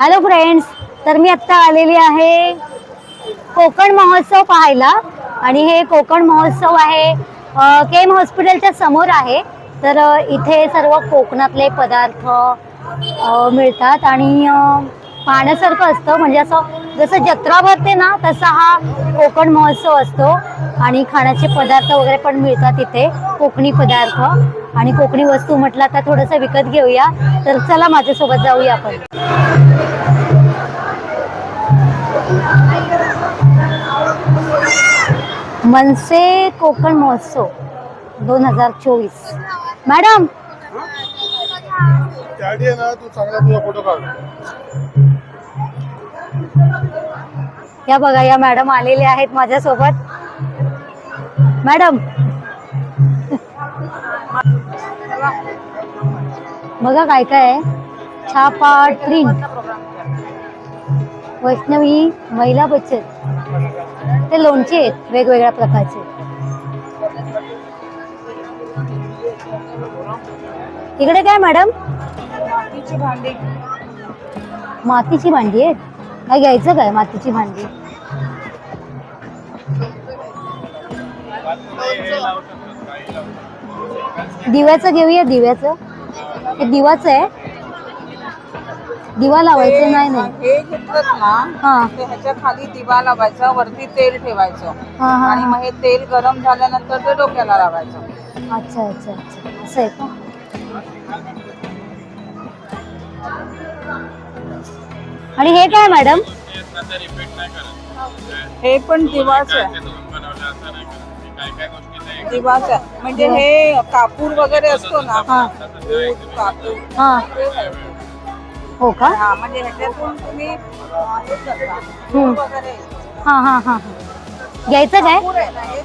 Hello friends तर मी आत्ता आलेली आहे कोकण महोत्सव पाहायला. आणि हे कोकण महोत्सव आहे केम हॉस्पिटलच्या समोर आहे. तर इथे सर्व कोकणातले पदार्थ मिळतात. आणि पाहण्यासारखं असतं. म्हणजे असं जसं जत्रा भरते ना तसा हा कोकण महोत्सव असतो. आणि खाण्याचे पदार्थ वगैरे पण मिळतात इथे कोकणी पदार्थ. आणि कोकणी वस्तू म्हटलं तर थोडंसं विकत घेऊया. तर चला माझ्यासोबत जाऊया आपण. मनसे कोकण महोत्सव दोन हजार चोवीस. मॅडम! या बघा या मॅडम आलेले आहेत माझ्यासोबत. मॅडम बघा काय काय आहे. छापा प्रिंट वैष्णवी महिला बचत. ते लोणचे आहेत वेगवेगळ्या प्रकारचे. इकडे काय मॅडम? मातीची भांडी आहेत? काय घ्यायचं काय मातीची भांडी? दिव्याचं घेऊया दिव्याचं. हे दिवाचं आहे. दिवा लावायचं नाही नाही. हे घेतलं ना हा. ते ह्याच्या खाली दिवा लावायचा वरती तेल ठेवायचं. हा हा आणि. मग हे तेल गरम झाल्यानंतर ते डोक्याला लावायचं. अच्छा अच्छा अच्छा. असं आहे का? आणि हे काय मॅडम? हे पण दिवाच आहे. दिवाच म्हणजे हे कापूर वगैरे असतो ना हा. ऊस, कापूर. हा. ते आहे. ते. हो का? हा म्हणजे ह्याच्यातून तुम्ही अं, हे करता. वगैरे. हा हा हा. हा. घ्यायचं काय? कापूर आहे ना हे?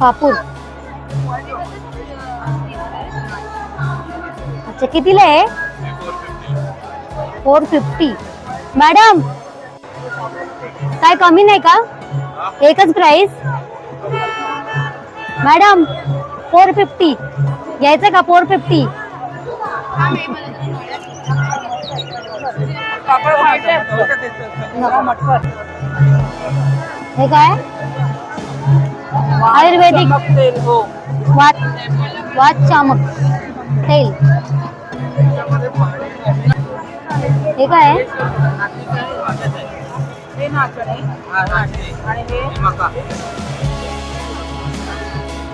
कापूर. अच्छा कितीला आहे? फोर फिफ्टी मॅडम काय कमी नाही का? एकच प्राइस मॅडम फोर फिफ्टी घ्यायचं का फोर फिफ्टी हे काय? आयुर्वेदिक वात वात चामक तेल. हे काय? आहे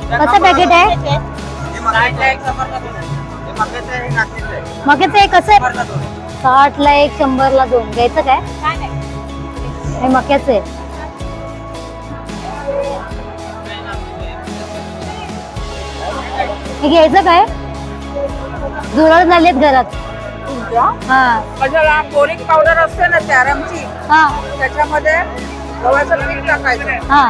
हे कसं पॅकेट आहे? मक्याचं आहे कसं आहे? साठला एक शंभरला दोन. घ्यायचं काय? हे मक्याचं आहे. हे घ्यायचं काय? झुरळ झालेत घरात. हा. कशाला बोरिक पावडर असते ना कॅरमची हा. त्याच्यामध्ये गव्हाचं पीठ टाकायचं. हा.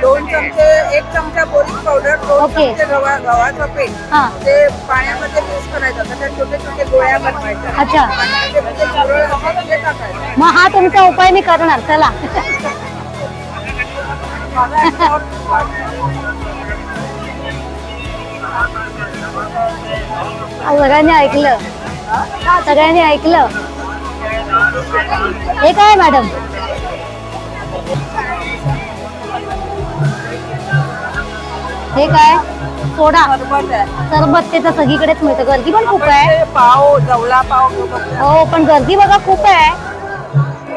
दोन चमचे एक चमचा बोरिक पावडर दोन ओके. चमचे गव्हा गव्हाचं पीठ. हा. ते पाण्यामध्ये मिक्स करायचं छोटे छोटे गोळ्या बनवायच्या. अच्छा. आणि ते म्हणजे ते टाकायचं. मग हा तुमचा उपाय मी करणार चला. सगळ्यांनी ऐकलं. सगळ्यांनी ऐकलं. हे काय मॅडम हे काय? सोडा. सरबत ते तर सगळीकडेच मिळतं. गर्दी पण खूप आहे. पाव जवळा पाव. हो पण गर्दी बघा खूप आहे.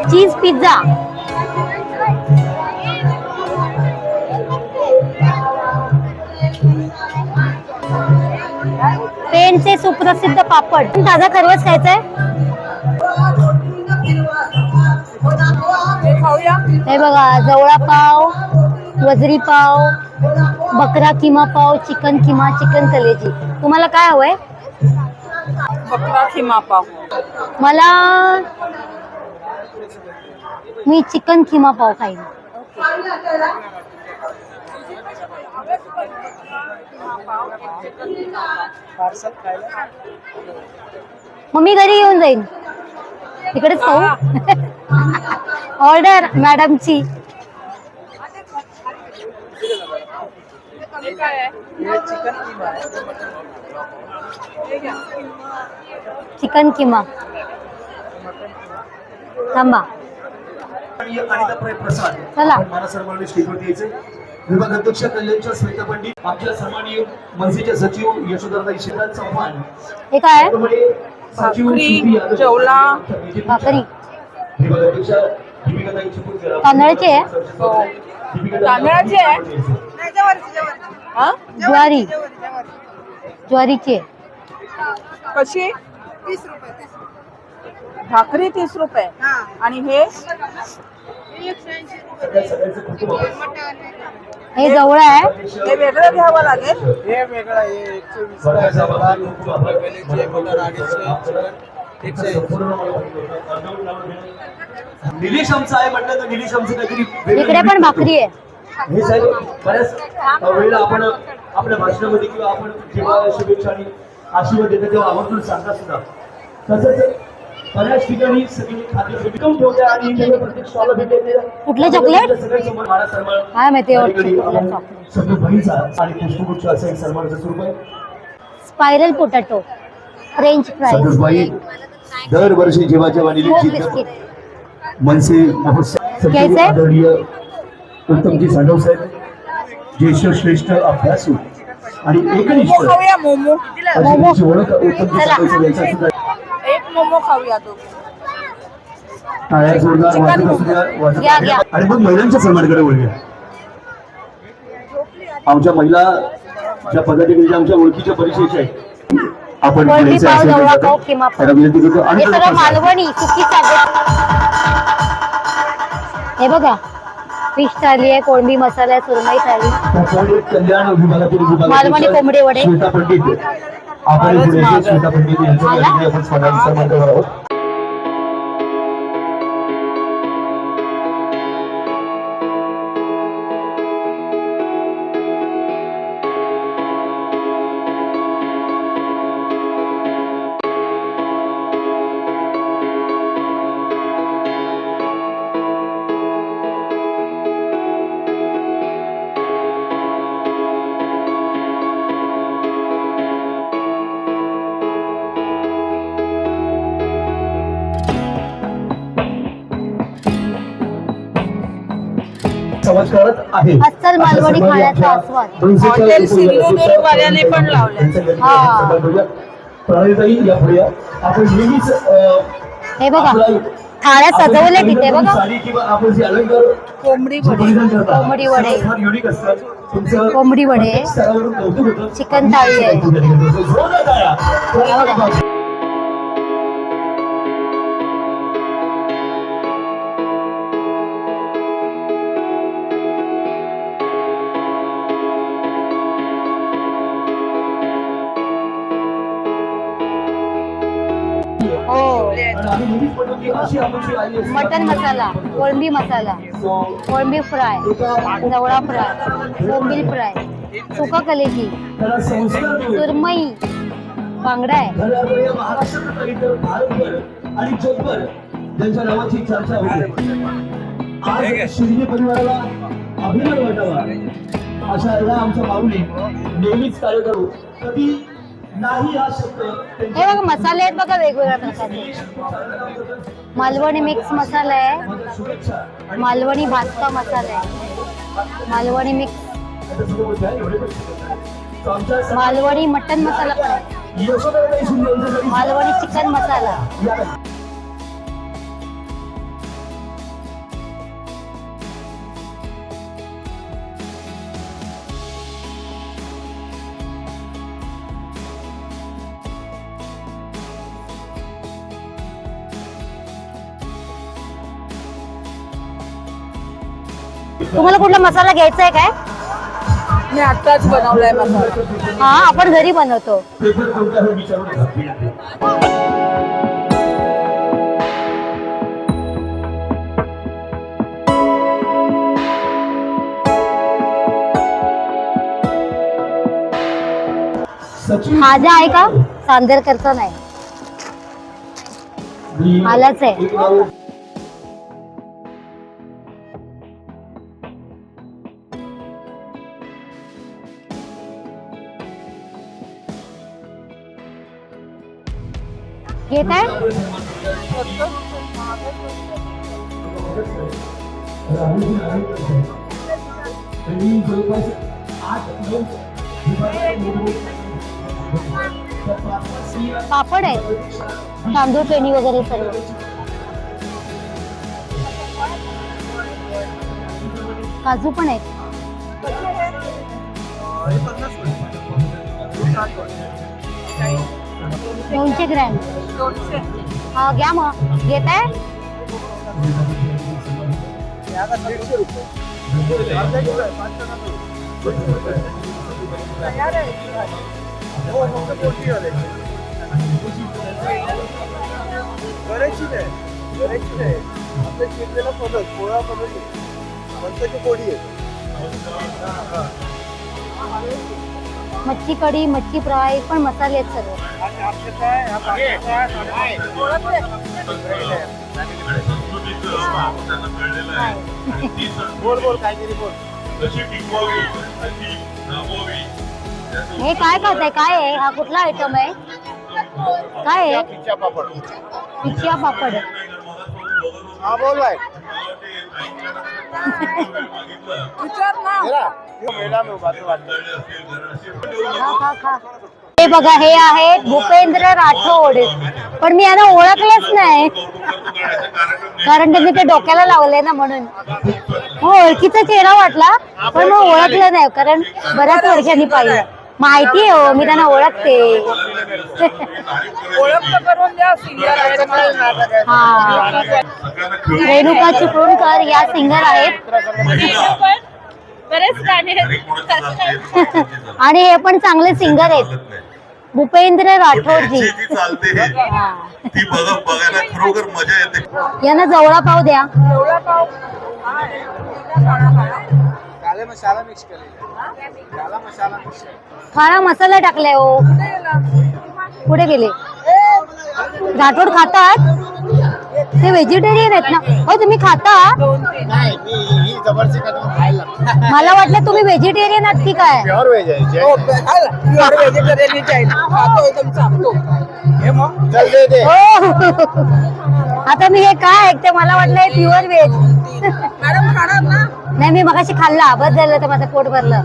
Cheese pizza. पेनचे सुप्रसिद्ध पापड ताजा खरवस खायचा आहे ते खाऊया. हे बघा जवळा पाव वजरी पाव बकरा किमा पाव चिकन किमा चिकन कलेजी तुम्हाला काय हवंय? बकरा खिमा पाव. मला मी चिकन किमा पाव खाईन. मग मी घरी येऊन जाईन. तिकडेच खाऊ. ऑर्डर मॅडमची. चिकन किमा. हे थांबा. चला. मला सर्वांनी स्टेजवरती यायचे विभाग अध्यक्ष कल्याणच्या श्वेता पंडित आमच्या सन्माननीय मनसेचे सचिव यशोधरताई शिवराज चव्हाण हे काय सचिव जेवला, भाकरी. विभाग अध्यक्ष दीपिकाताई चिपळूणकर. तांदळाची आहे? हो. दीपिकाताई तांदळाची आहे? यादव. हा? ज्वारी ज्वारीची कशी भाकरी तीस रुपये आणि हे सगळ्या सगळ्यांचं कुटुंब हे जवळ आहे. हे वेगळं घ्यावं लागेल. हे वेगळं आहे हे एकशे वीस बघायचं रुपयाचा आपण, भाग, खूप बटर अडीचशे एकशे निलेश आमचा आहे म्हटलं तर निलेश आमचं काहीतरी इकडे पण भाकरी आहे. हे साहेब बऱ्याच वेळेला आपण आपल्या भाषणामध्ये किंवा आपण जेव्हा शुभेच्छा आणि आशीर्वाद देतो तेव्हा आवर्जून सांगता सुद्धा. तसंच बऱ्याच ठिकाणी सगळी आणि प्रत्येक कुठले चॉकलेट? काय माहिती? सगळं बहीचा आणि पुष्पगुच्छ स्वरूप आहे. स्पायरल पोटॅटो फ्रेंच फ्राईज दरवर्षी जेव्हा जेव्हा मनसे महोत्सव आदरणीय उत्तमजी साठव साहेब ज्येष्ठ श्रेष्ठ अभ्यासू आणि एकनिष्ठ ओळख उत्तमजी. साठव साहेब यांच्या सुद्धा एक मोमो खाऊया तो चिकन मोमो. घ्या. घ्या. आणि मग महिलांच्या सन्मानाकडे वळूया आमच्या महिला ज्या पदाधिकारी आमच्या ओळखीच्या परिचयाच्या आहेत आपण पाव, जवळा पाव, पाव. विनंती करतो आणि हे सगळं मालवणी सुकी हे बघा फिश थाली आहे कोळंबी मसाला आहे सुरमई थाली कल्याण विभागातील मालवणी कोंबडी वडे. श्वेता पंडित आपण पुढे जे श्वेता पंडित यांच्या आला? ठिकाणी आपण स्मरणार्थ सन्मान करणार आहोत करत आहे अस्सल मालवणी खाण्याचा आस्वाद. हॉटेल पण हा. सन्मान करूया. प्रणालीताई या पुढे. आपण नेहमीच हे बघा थाळ्या सजवल्या तिथे बघा साडी किंवा आपण जे अलंकार कोंबडी वडे कोंबडी वडे. ते फार युनिक असतं तुमचं कोंबडी वडे. चिकन थाळी आहे. असते. मटन मसाला कोळंबी मसाला कोळंबी फ्राय जवळा फ्राय बोंबील फ्राय सुका कलेजी सुरमई बांगडा आहे घराकडे या महाराष्ट्रात नाही तर भारतभर आणि जगभर त्यांच्या नावाची चर्चा होते आज शिंदे परिवाराला अभिमान वाटावा. अशा आमच्या माऊली. नेहमीच कार्य करू कधी नाही हा शब्द हे बघा मसाले आहेत बघा वेगवेगळ्या प्रकारचे. मालवणी मिक्स मसाला आहे. मालवणी भाजका मसाला आहे. मालवणी मिक्स. मालवणी मटन मसाला पण आहे. मालवणी चिकन मसाला. तुम्हाला कुठला मसाला घ्यायचा आहे काय? मी आताच बनवलाय मसाला. हा आपण घरी बनवतो. हे खाजा आहे का? चांदेरकरचा नाही. मी आलाच आहे. एक काय घेत आहे? पापड तांदूळ पेणी वगैरे सर्व काजू पण आहेत. Thank you. दोनशे ग्रॅम. दोनशे. हा घ्या मग. घेत आहे हे किलो आहे. तयार आहे हो आपल्या शिरलेला पद्धत पोळा पद्धत आहे. फक्त पोळी आहे मच्छी कढी मच्छी फ्राय पण मसाले आहेत सर्व काय हा हे काय खात आहे काय आहे? हा कुठला आयटम आहे? काय आहे? पापड. पापड. हा बोल हे बघा हे आहेत भूपेंद्र राठोड. पण मी यांना ओळखलंच नाही. कारण त्यांनी ते डोक्याला लावलंय ना म्हणून. हो ओळखीचा चेहरा वाटला पण मग ओळखलं नाही कारण बऱ्याच वर्षांनी पाहिलं. माहिती आहे हो मी त्यांना ओळखते. ओळख करून द्या. हा. रेणुका चिपळूणकर या सिंगर आहेत. बरेच गाणे आहेत. आणि हे पण चांगले सिंगर आहेत. भूपेंद्र राठोडजी. जी चालते हा. ती बघा बघायला खरोखर मजा येते यांना जवळा पाव. द्या पाव मसाला मिक्स केलेला काला मसाला मिक्स मसाला टाकलाय हो. कुठे गेला? पुढे गेले राठोड खातात? ते व्हेजिटेरियन आहेत ना. हो तुम्ही खाता? मला वाटलं तुम्ही व्हेजिटेरियन आहात की काय? प्युअर व्हेज आहे हो, व्हेजिटेरियन हे आता मी हे काय ऐकते? मला वाटलं हे प्युअर व्हेज मॅडम खाणार ना? नाही मी मगाशी खाल्ला. बस झालं तर माझं पोट भरलं.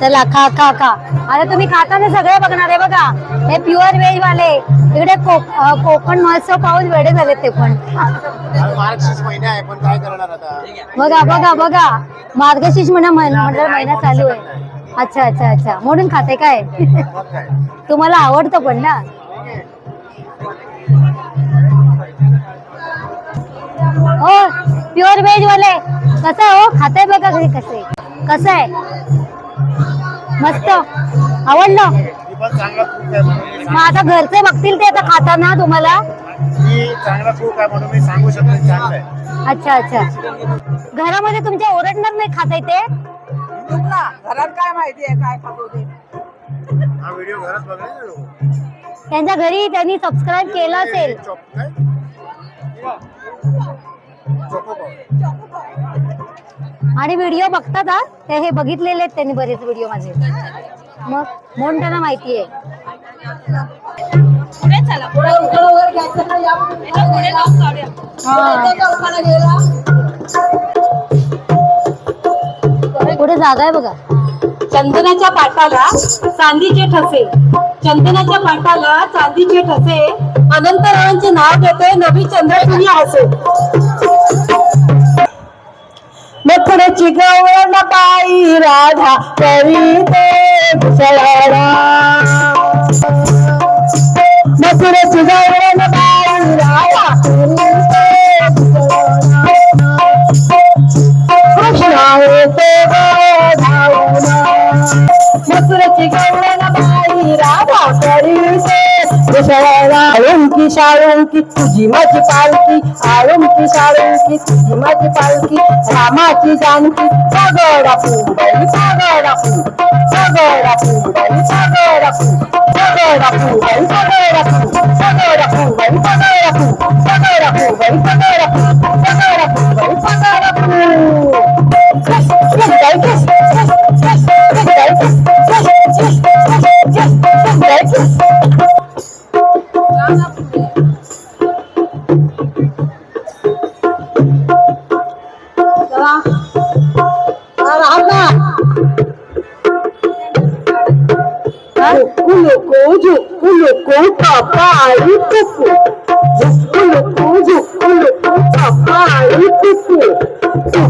चला खा खा खा. आता तुम्ही खाताना सगळे बघणार आहे बघा. हे प्युअर व्हेज वाले. इकडे कोकण महोत्सव पाहून वेडे झाले ते पण. बघा बघा बघा. मार्गशीर्ष महिना महिना म्हणजे महिना चालू आहे. अच्छा अच्छा अच्छा. म्हणून खाते काय? तुम्हाला आवडतं पण ना? हो प्युअर व्हेज वाले. कसं आहे हो? खाताय बघा घरी कसे. कसं आहे? मस्त. आवडलं? मग आता घरचे बघतील ते आता खाताना तुम्हाला. सांग- मी चांगला कुक आहे म्हणून मी सांगू शकतो की चांगलं आहे अच्छा अच्छा. घरामध्ये तुमच्या ओरडणार नाही खाताय ते? घरात काय माहिती आहे काय खातो ते? हा व्हिडिओ घरात बघायला ना लोक त्यांच्या घरी त्यांनी सबस्क्राईब केलं असेल. चॉप काय. आणि व्हिडिओ बघतात हा? ते हे बघितलेले आहेत त्यांनी बरेच व्हिडिओ माझे. मग म्हणून त्यांना माहिती आहे. पुढे हा. जागा आहे बघा. चंदनाच्या पाटाला चांदीचे ठसे. चंदनाच्या पाटाला चांदीचे ठसे अनंतरावांचे नाव घेते नवी चंद्रपुरी हसे मथुरेची गवळण बाई राधा करीते घुसळारा मथुरेची गवळण बाई राधा कृष्णा येते धावना. मथुरेची गौरन बाई राधा करीते विषयाला आळुंकी शाळुंकी तुझी माझी पालखी आळुंकी शाळुंकी तुझी माझी पालखी रामाची जानकी सगळा फुबाई सगळा फू सगळा फुबाई सगळा फू सगळा फुबाई सगळा फू सगळा फुबाई सगळा फू सगळा फुबाई सगळा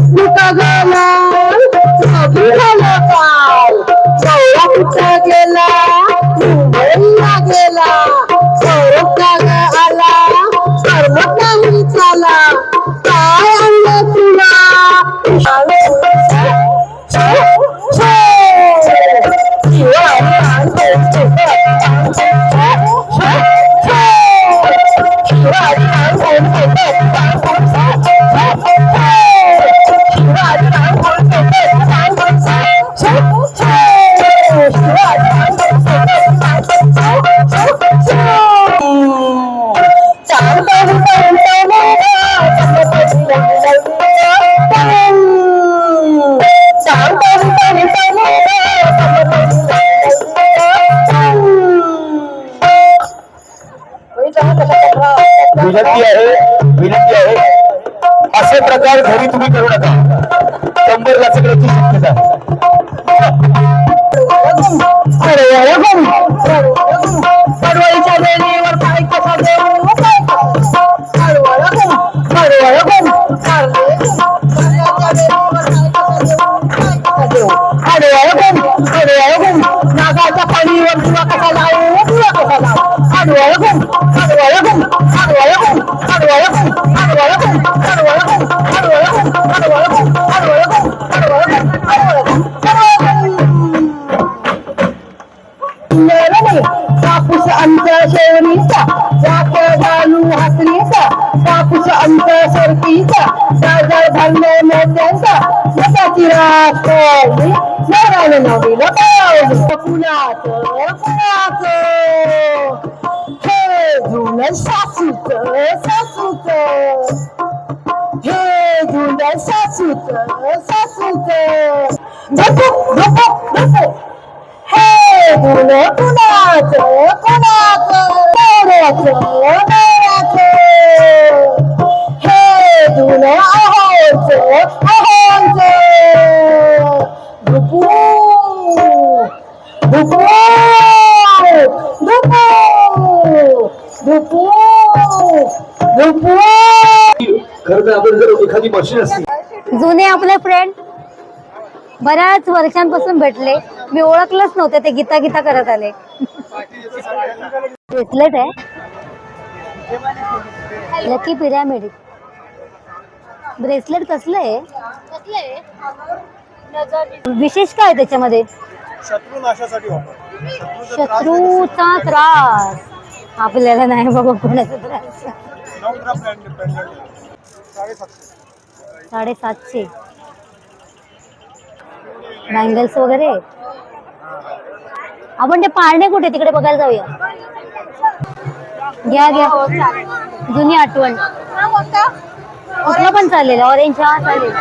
Nuka gala. तुम्ही करू नका. कंबर लाचण्याची शक्यता পড়ে আছে। হে দুলে শাশুতে হে দুলে শাশুতে শাশুতে দেখো দেখো দেখো হে দুলে কোনা আছে কোনা আছে? দৌড়ে হে দুলে আহছে আহছে দুপুর धुपू धुपू धुपू धुपू खरं तर आपण जर एखादी मशीन असती. जुने आपले फ्रेंड बऱ्याच वर्षांपासून भेटले. मी ओळखलंच नव्हते ते गीता गीता करत आले. ब्रेसलेट आहे. लकी पिरॅमिड ब्रेसलेट कसलं आहे? विशेष काय आहे त्याच्यामध्ये? शत्रू नाशासाठी वापर. शत्रूचा त्रास आपल्याला नाही बाबा कोणाचा त्रास. नऊ ग्राम पेंडंट साडेसातशे. साडेसातशे. बँगल्स वगैरे. आपण ते पाळणे कुठे? तिकडे बघायला जाऊया. घ्या घ्या. जुनी आठवण. कुठलं पण चालेल. ऑरेंज हा चालेल.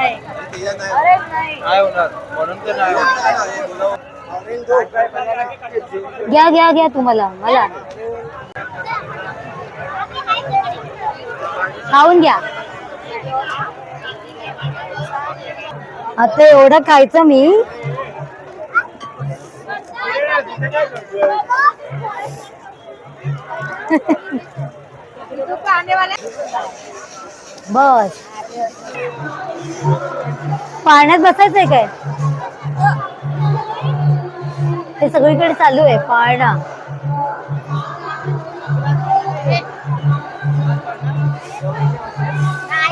नाही. होणार. म्हणून तर नाही घ्या घ्या घ्या तुम्हाला. मला. खाऊन घ्या. आता एवढं खायचं मी. बस. पाण्यात बसायचंय काय? ते सगळीकडे चालू आहे पाळणा.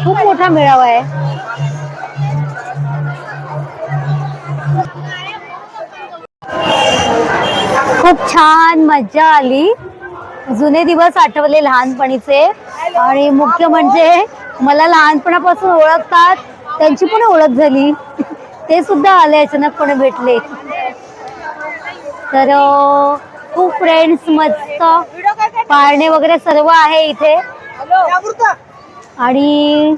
खूप मोठा मेळावा आहे. खूप छान मज्जा आली. जुने दिवस आठवले लहानपणीचे. आणि मुख्य म्हणजे मला लहानपणापासून ओळखतात. त्यांची पण ओळख झाली. ते सुद्धा आले अचानकपणे भेटले. तर खूप फ्रेंड्स मस्त. पाळणे वगैरे सर्व आहे इथे. आणि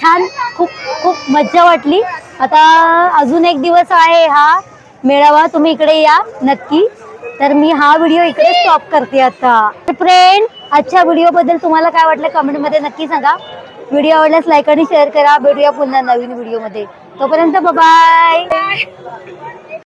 छान खूप खूप मज्जा वाटली. आता अजून एक दिवस आहे हा मेळावा. तुम्ही इकडे या नक्की. तर मी हा व्हिडिओ इकडे स्टॉप करते आता. फ्रेंड आजच्या व्हिडिओ बद्दल तुम्हाला काय वाटलं कमेंटमध्ये नक्की सांगा. व्हिडिओ आवडल्यास लाईक आणि शेअर करा. भेटूया पुन्हा नवीन व्हिडिओमध्ये. तोपर्यंत बाय